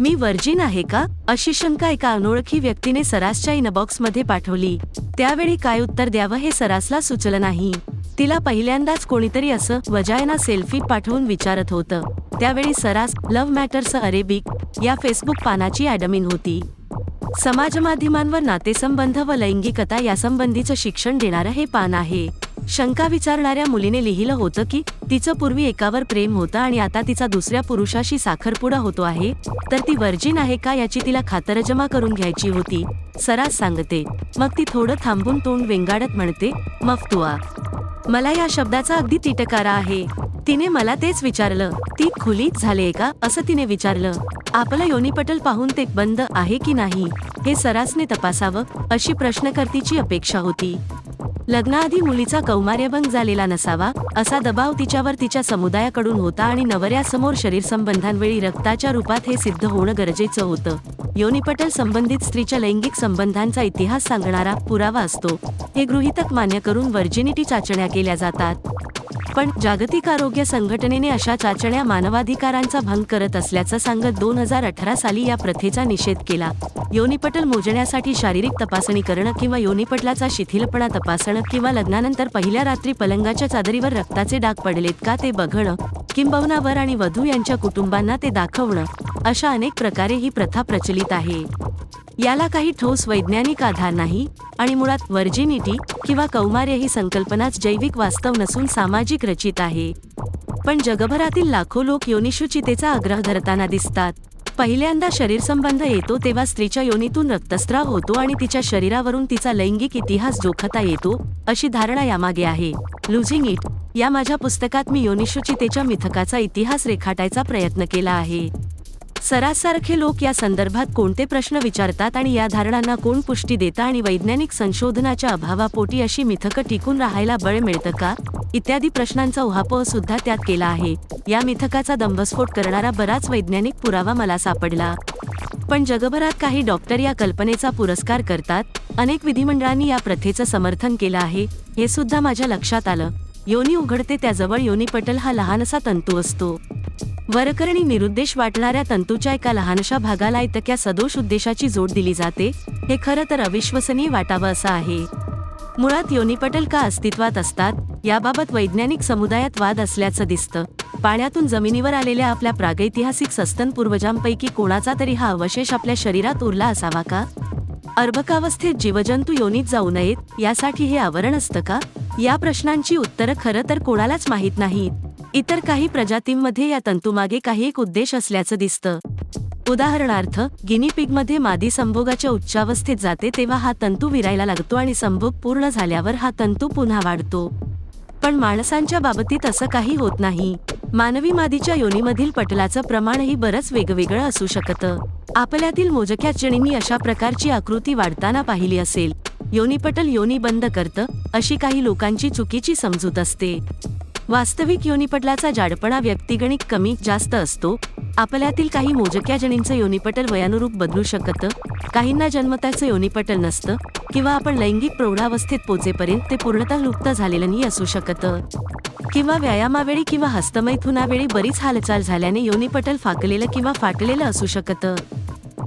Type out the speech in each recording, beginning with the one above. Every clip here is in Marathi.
मी वर्जिन आहे का? अशी शंका एका अनोळखी व्यक्तीने सरासच्या इनबॉक्समध्ये पाठवली. त्यावेळी काय उत्तर द्यावं हे सरासला सुचलं नाही. तिला पहिल्यांदाच कोणीतरी असं वजायना सेल्फी पाठवून विचारत होतं. त्यावेळी सरास लव्ह मॅटर्स अरेबिक या फेसबुक पानाची ॲडमिन होती. समाजमाध्यमांवर नातेसंबंध व लैंगिकता यासंबंधीचं शिक्षण देणारं हे पान आहे. शंका विचारणाऱ्या मुलीने लिहिलं होतं की तिचं पूर्वी एकावर प्रेम होतं आणि आता तिचा दुसऱ्या पुरुषाशी साखरपुडा होतो आहे तर ती वर्जिन आहे का याची तिला खातरजमा करून घ्यायची होती? सरास सांगते. मग ती थोडं थांबून तोंड वेंगाडत म्हणते मफतुआ मला या शब्दाचा अगदी तिटकारा आहे. तिने मला तेच विचारलं. ती खुलीत झाले का? असं तिने विचारलं. आपलं योनीपटल पाहून ते बंद आहे की नाही? हे सरासने तपासावं अशी प्रश्नकर्तीची अपेक्षा होती. लग्नाआधी मुलीचा कौमार्यभंग झालेला नसावा असा दबाव तिच्यावर तिच्या समुदायाकडून होता आणि नवऱ्यासमोर शरीर संबंधांवेळी रक्ताच्या रूपात हे सिद्ध होणं गरजेचं होतं. योनिपटल संबंधित स्त्रीच्या लैंगिक संबंधांचा इतिहास सांगणारा पुरावा असतो. हे गृहीतक मान्य करून व्हर्जिनिटी चाचण्या केल्या जातात. पण जागतिक आरोग्य संघटनेने अशा चाचण्या मानवाधिकारांचा भंग करत असल्याचं सांगत दोन हजार अठरा साली या प्रथेचा निषेध केला. योनिपटल मोजण्यासाठी शारीरिक तपासणी करणं किंवा योनिपटलाचा शिथिलपणा तपासणं किंवा लग्नानंतर पहिल्या रात्री पलंगाच्या चादरीवर रक्ताचे डाग पडलेत का ते बघणं किंबहुना वर आणि वधू यांच्या कुटुंबांना ते दाखवणं अशा अनेक प्रकारे ही प्रथा प्रचलित आहे. याला काही ठोस वैज्ञानिक आधार नाही आणि मुळात व्हर्जिनिटी किंवा कौमार्य ही संकल्पनाच जैविक वास्तव नसून सामाजिक रचित आहे. पण जगभरातील लाखो लोक योनिशुचितेचा आग्रह धरताना दिसतात. पहिल्यांदा शरीर संबंध येतो तेव्हा स्त्रीच्या योनीतून रक्तस्राव होतो आणि तिच्या शरीरावरून तिचा लैंगिक इतिहास जोखता येतो अशी धारणा यामागे आहे. लुझिंग इट या माझ्या पुस्तकात मी योनिशुचितेच्या मिथकाचा इतिहास रेखाटायचा प्रयत्न केला आहे. सरासारखे लोक या संदर्भात कोणते प्रश्न विचारतात आणि या धारणांना कोण पुष्टी देता आणि वैज्ञानिक संशोधनाच्या अभावापोटी अशी मिथकं टिकून राहायला बळ मिळतं का? इत्यादी प्रश्नांचा उहापोह सुद्धा त्यात केला आहे. या मिथकाचा दंभस्फोट करणारा बराच वैज्ञानिक पुरावा मला सापडला. पण जगभरात काही डॉक्टर या कल्पनेचा पुरस्कार करतात. अनेक विधिमंडळांनी या प्रथेचं समर्थन केलं आहे. हे सुद्धा माझ्या लक्षात आलं. योनी उघडते त्याजवळ योनीपटल हा लहानसा तंतू असतो. वरकरणी निरुद्देश वाटणाऱ्या तंतूच्या एका लहानशा भागाला इतक्या सदोष उद्देशाची जोड दिली जाते हे खरं तर अविश्वसनीय वाटावं असं आहे. मुळात योनिपटल का अस्तित्वात असतात याबाबत वैज्ञानिक समुदायात वाद असल्याचं दिसतं. पाण्यातून जमिनीवर आलेल्या आपल्या प्रागैतिहासिक सस्तन पूर्वजांपैकी कोणाचा तरी हा अवशेष आपल्या शरीरात उरला असावा का? अर्भकावस्थेत जीवजंतू योनीत जाऊ नयेत यासाठी हे आवरण असतं का? या प्रश्नांची उत्तरं खरं तर कोणालाच माहीत नाहीत. इतर काही प्रजातींमध्ये या तंतूमागे काही एक उद्देश असल्याचं दिसतं. उदाहरणार्थ गिनीपिगमध्ये मादी संभोगाच्या उच्चावस्थेत जाते तेव्हा हा तंतू विरायला लागतो आणि संभोग पूर्ण झाल्यावर हा तंतू पुन्हा वाढतो. पण माणसांच्या बाबतीत असं काही होत नाही. मानवी मादीच्या योनीमधील पटलाचं प्रमाणही बरंच वेगवेगळं असू शकतं. आपल्यातील मोजक्या जणींनी अशा प्रकारची आकृती वाढताना पाहिली असेल. योनीपटल योनी बंद करतं अशी काही लोकांची चुकीची समजूत असते. वास्तविक योनिपटलाचा जाडपणा व्यक्तिगणिक कमी जास्त असतो. आपल्यातील काही मोजक्या जणींचं योनिपटल वयानुरूप बदलू शकतं. काहींना जन्मताचं योनिपटल नसतं किंवा आपण लैंगिक प्रौढावस्थेत पोचेपर्यंत ते पूर्णतः लुप्त झालेलंही असू शकतं. किंवा व्यायामावेळी किंवा हस्तमैथुनावेळी बरीच हालचाल झाल्याने योनिपटल फाकलेलं किंवा फाटलेलं असू शकतं.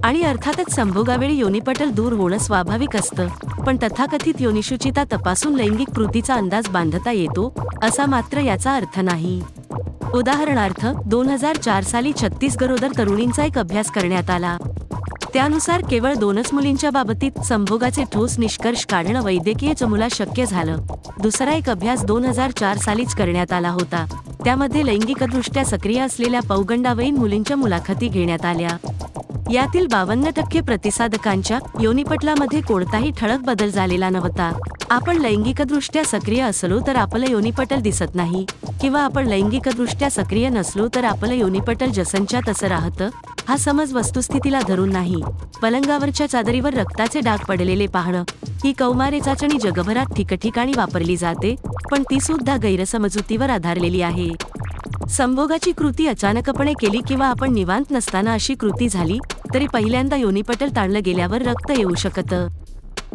आणि अर्थातच संभोगावेळी योनिपटल दूर होणं स्वाभाविक असतं. पण तथाकथित योनिशुचिता तपासून लैंगिक कृतीचा अंदाज बांधता येतो असा मात्र याचा अर्थ नाही. उदाहरणार्थ दोन हजार चार साली छत्तीस गरोदर तरुणींचा एक अभ्यास करण्यात आला. त्यानुसार केवळ दोनच मुलींच्या बाबतीत संभोगाचे ठोस निष्कर्ष काढणं वैद्यकीय चमूला शक्य झालं. दुसरा एक अभ्यास दोन हजार चार सालीच करण्यात आला होता. त्यामध्ये लैंगिकदृष्ट्या सक्रिय असलेल्या पौगंडावयीन मुलींच्या मुलाखती घेण्यात आल्या. यातील बावन्न टक्के प्रतिसादकांच्या योनिपटलामध्ये कोणताही ठळक बदल झालेला नव्हता. आपण लैंगिकदृष्ट्या सक्रिय असलो तर आपलं योनिपटल दिसत नाही. किंवा आपण लैंगिकदृष्ट्या सक्रिय नसलो तर आपलं योनिपटल जसंच्या तसं राहतं हा समज वस्तुस्थितीला धरून नाही. पलंगावरच्या चादरीवर रक्ताचे डाग पडलेले पाहणं ही कौमारे चाचणी जगभरात ठिकठिकाणी वापरली जाते पण ती सुद्धा गैरसमजुतीवर आधारलेली आहे. संभोगाची कृती अचानकपणे केली किंवा आपण निवांत नसताना अशी कृती झाली तरी पहिल्यांदा योनिपटल ताणलं गेल्यावर रक्त येऊ शकतं.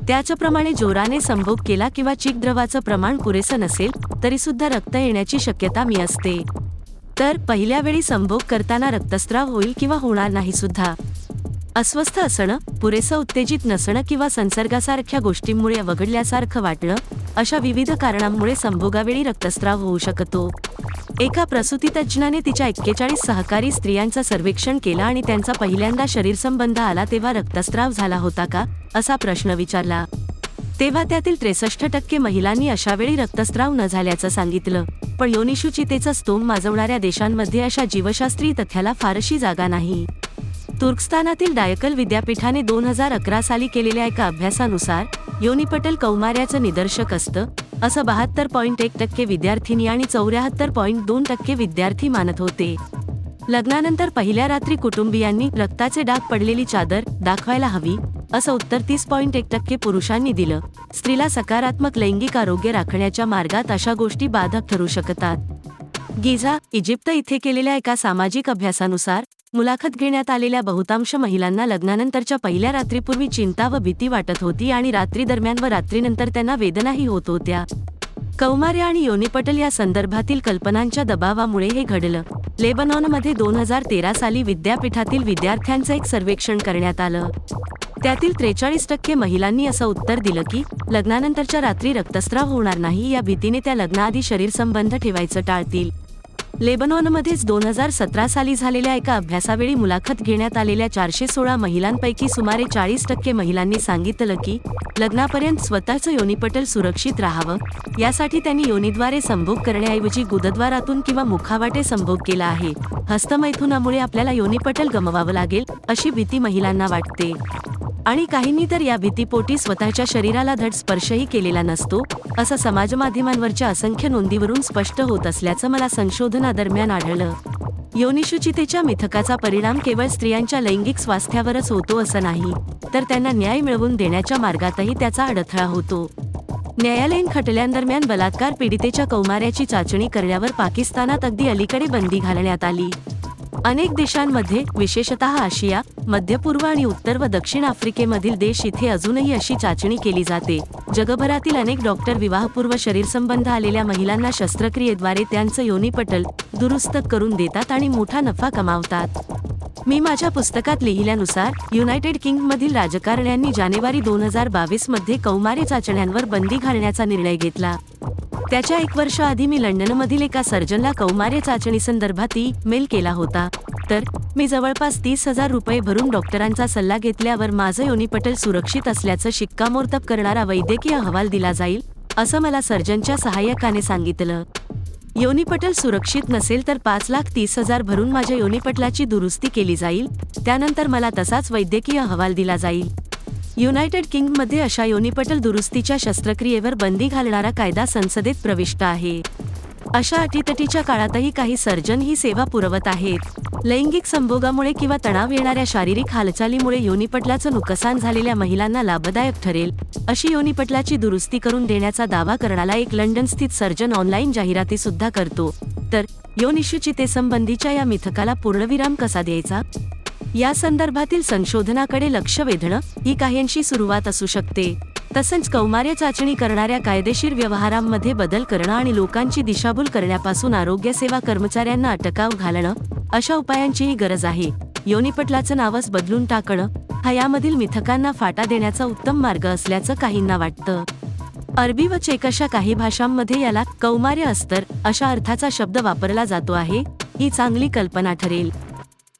त्याच्याप्रमाणे जोराने संभोग केला किंवा चिकद्रवाचं प्रमाण पुरेसं नसेल तरी सुद्धा रक्त येण्याची शक्यता मी असते. तर पहिल्या वेळी संभोग करताना रक्तस्राव होईल किंवा होणार नाही सुद्धा अस्वस्थ असणं पुरेसं उत्तेजित नसणं किंवा संसर्गासारख्या गोष्टींमुळे वगळल्यासारखं वाटणं अशा विविध कारणांमुळे संभोगावेळी रक्तस्राव होऊ शकतो. एका प्रसूतीतज्ज्ञाने तिच्या एक्केचाळीस सहकारी स्त्रियांचं सर्वेक्षण केलं आणि त्यांचा पहिल्यांदा शरीरसंबंध आला तेव्हा रक्तस्राव झाला होता का असा प्रश्न विचारला. तेव्हा त्यातील त्रेसष्ट टक्के महिलांनी अशावेळी रक्तस्राव न झाल्याचं सांगितलं. पण योनिशुचितेचं स्तोम माजवणाऱ्या देशांमध्ये अशा जीवशास्त्रीय तथ्याला फारशी जागा नाही. तुर्कस्तानातील डायकल विद्यापीठाने दोन हजार अकरा साली केलेल्या एका अभ्यासानुसार योनिपटल कौमार्याचं निदर्शक असतं. असं बहात्तर पॉईंट एक टक्के विद्यार्थिनी आणि चौऱ्याहत्तर पॉईंट दोन टक्के विद्यार्थी मानत होते. लग्नानंतर पहिल्या रात्री कुटुंबियांनी रक्ताचे डाग पडलेली चादर दाखवायला हवी असं उत्तर तीस पॉईंट एक टक्के पुरुषांनी दिलं. स्त्रीला सकारात्मक लैंगिक आरोग्य राखण्याच्या मार्गात अशा गोष्टी बाधक ठरू शकतात. गिझा इजिप्त इथे केलेल्या एका सामाजिक अभ्यासानुसार मुलाखत घेण्यात आलेल्या बहुतांश महिलांना लग्नानंतरच्या पहिल्या रात्रीपूर्वी चिंता व भीती वाटत होती आणि रात्री दरम्यान व रात्रीनंतर त्यांना वेदनाही होत होत्या. कौमार्य आणि योनिपटल या संदर्भातील कल्पनांच्या दबावामुळे हे घडलं. लेबनॉनमध्ये दोन हजार तेरा साली विद्यापीठातील विद्यार्थ्यांचं एक सर्वेक्षण करण्यात आलं. त्यातील त्रेचाळीस टक्के महिलांनी असं उत्तर दिलं की लग्नानंतरच्या रात्री रक्तस्राव होणार नाही या भीतीने त्या लग्नाआधी शरीरसंबंध ठेवायचं टाळतील. लेबनॉनमध्येच दोन हजार सतरा साली झालेल्या एका अभ्यासावेळी मुलाखत घेण्यात आलेल्या चारशे सोळा महिलांपैकी सुमारे चाळीस टक्के महिलांनी सांगितलं की लग्नापर्यंत स्वतःचं योनिपटल सुरक्षित राहावं यासाठी त्यांनी योनीद्वारे संभोग करण्याऐवजी गुदद्वारातून किंवा मुखावाटे संभोग केला आहे. हस्तमैथुनामुळे आपल्याला योनिपटल गमवावं लागेल अशी भीती महिलांना वाटते. आणि काहींनी तर या भीतीपोटी स्वतःच्या शरीराला धड स्पर्शही केलेला नसतो असं समाजमाध्यमांवरच्या असंख्य नोंदीवरून स्पष्ट होत असल्याचं मला संशोधनादरम्यान आढळलं. योनिशुचितेच्या मिथकाचा परिणाम केवळ स्त्रियांच्या लैंगिक स्वास्थ्यावरच होतो असं नाही तर त्यांना न्याय मिळवून देण्याच्या मार्गातही त्याचा अडथळा होतो. न्यायालयीन खटल्यांदरम्यान बलात्कार पीडितेच्या कौमार्याची चाचणी करण्यावर पाकिस्तानात अगदी अलीकडे बंदी घालण्यात आली. अनेक देशांमध्ये विशेषतः आशिया मध्य पूर्व आणि उत्तर व दक्षिण आफ्रिकेमधील देश इथे अजूनही अशी चाचणी केली जाते. जगभरातील अनेक डॉक्टर विवाहपूर्व शरीरसंबंध आलेल्या महिलांना शस्त्रक्रियेद्वारे त्यांचं योनीपटल दुरुस्त करून देतात आणि मोठा नफा कमावतात. मी माझ्या पुस्तकात लिहिल्यानुसार युनायटेड किंगमधील राजकारण्यांनी जानेवारी दोन हजार बावीसमध्ये कौमारी चाचण्यांवर बंदी घालण्याचा निर्णय घेतला. त्याच्या एक वर्ष आधी मी लंडनमधील एका सर्जनला कौमार्य चाचणी संदर्भातही मेल केला होता. तर मी जवळपास तीस हजार रुपये भरून डॉक्टरांचा सल्ला घेतल्यावर माझं योनिपटल सुरक्षित असल्याचं शिक्कामोर्तब करणारा वैद्यकीय अहवाल दिला जाईल असं मला सर्जनच्या सहाय्यकाने सांगितलं. योनिपटल सुरक्षित नसेल तर पाच लाख तीस हजार भरून माझ्या योनिपटलाची दुरुस्ती केली जाईल त्यानंतर मला तसाच वैद्यकीय अहवाल दिला जाईल. युनायटेड किंगमध्ये अशा योनिपटल दुरुस्तीच्या शस्त्रक्रियेवर बंदी घालणारा कायदा संसदेत प्रविष्ट आहे. अशा अटीतटीच्या काळातही काही सर्जन ही सेवा पुरवत आहेत. लैंगिक संभोगामुळे किंवा तणाव येणाऱ्या शारीरिक हालचालीमुळे योनिपटलाचं नुकसान झालेल्या महिलांना लाभदायक ठरेल अशी योनिपटलाची दुरुस्ती करून देण्याचा दावा करणारा एक लंडन स्थित सर्जन ऑनलाईन जाहिराती सुद्धा करतो. तर योनिशुचितेसंबंधीच्या या मिथकाला पूर्णविराम कसा द्यायचा? या संदर्भातील संशोधनाकडे लक्ष वेधणं ही काहींशी सुरुवात असू शकते. तसंच कौमार्य चाचणी करणाऱ्या कायदेशीर व्यवहारांमध्ये बदल करणं आणि लोकांची दिशाभूल करण्यापासून आरोग्य सेवा कर्मचाऱ्यांना अटकाव घालणं अशा उपायांचीही गरज आहे. योनिपटलाचं नावच बदलून टाकणं हा यामधील मिथकांना फाटा देण्याचा उत्तम मार्ग असल्याचं काहींना वाटतं. अरबी व चेक अशा काही भाषांमध्ये याला कौमार्य अस्तर अशा अर्थाचा शब्द वापरला जातो आहे ही चांगली कल्पना ठरेल.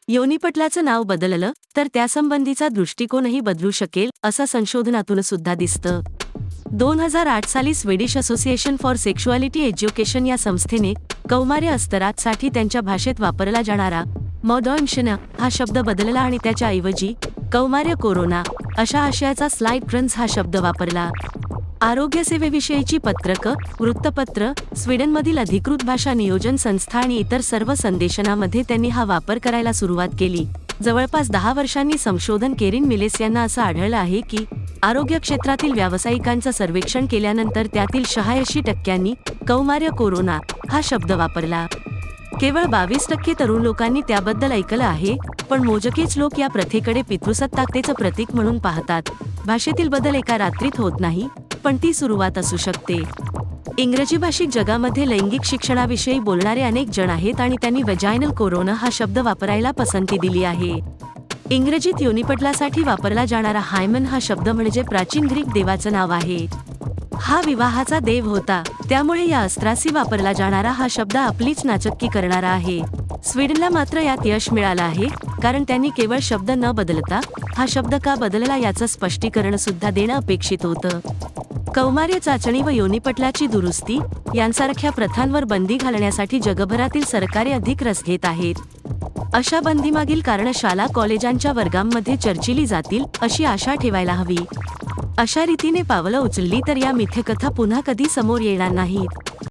योनिपटलाचं नाव बदललं तर त्यासंबंधीचा दृष्टिकोनही बदलू शकेल असं संशोधनातून सुद्धा दिसतं. दोन हजार आठ साली Swedish association for sexuality education या संस्थेने कौमार्य अस्तरासाठी त्यांच्या भाषेत वापरला जाणारा मॉडॉन्शन हा शब्द बदलला आणि त्याच्याऐवजी कौमार्य कोरोना अशा आशयाचा स्लाइड क्रन्स हा शब्द वापरला. आरोग्य सेवेविषयीची पत्रकं वृत्तपत्र स्वीडनमधील अधिकृत भाषा नियोजन संस्था आणि इतर सर्व संदेशनामध्ये त्यांनी हा वापर करायला सुरुवात केली. जवळपास दहा वर्षांनी संशोधन केरिन मिलेस यांना असं आढळलं आहे की आरोग्य क्षेत्रातील व्यावसायिकांचं सर्वेक्षण केल्यानंतर त्यातील शहाऐंशी टक्क्यांनी कौमार्य कोरोना हा शब्द वापरला. केवळ बावीस टक्के तरुण लोकांनी त्याबद्दल ऐकलं आहे पण मोजकेच लोक या प्रथेकडे पितृसत्ताकतेचं प्रतीक म्हणून पाहतात. भाषेतील बदल एका रात्रीत होत नाही पण ती सुरुवात असू शकते. इंग्रजी भाषिक जगामध्ये लैंगिक शिक्षणाविषयी बोलणारे अनेक जण आहेत आणि त्यांनी वेजायनल कोरोना हा शब्द वापरायला पसंती दिली आहे. इंग्रजीत योनिपटलासाठी वापरला जाणारा हायमन हा शब्द म्हणजे प्राचीन ग्रीक देवाचं नाव आहे. हा विवाहाचा देव होता. त्यामुळे या अस्त्रासी वापरला जाणारा हा शब्द आपलीच नाचक्की करणारा आहे. स्वीडनला मात्र यात यश मिळालं आहे कारण त्यांनी केवळ शब्द न बदलता हा शब्द का बदलला याचं स्पष्टीकरण सुद्धा देणं अपेक्षित होतं. कौमार्य चाचणी व योनिपटलाची दुरुस्ती यांसारख्या प्रथांवर बंदी घालण्यासाठी जगभरातील सरकारे अधिक रस घेत आहेत. अशा बंदीमागील कारण शाळा कॉलेजांच्या वर्गांमध्ये चर्चिली जातील अशी आशा ठेवायला हवी. अशा रीतीने पावलं उचलली तर या मिथ्यकथा पुन्हा कधी समोर येणार नाहीत.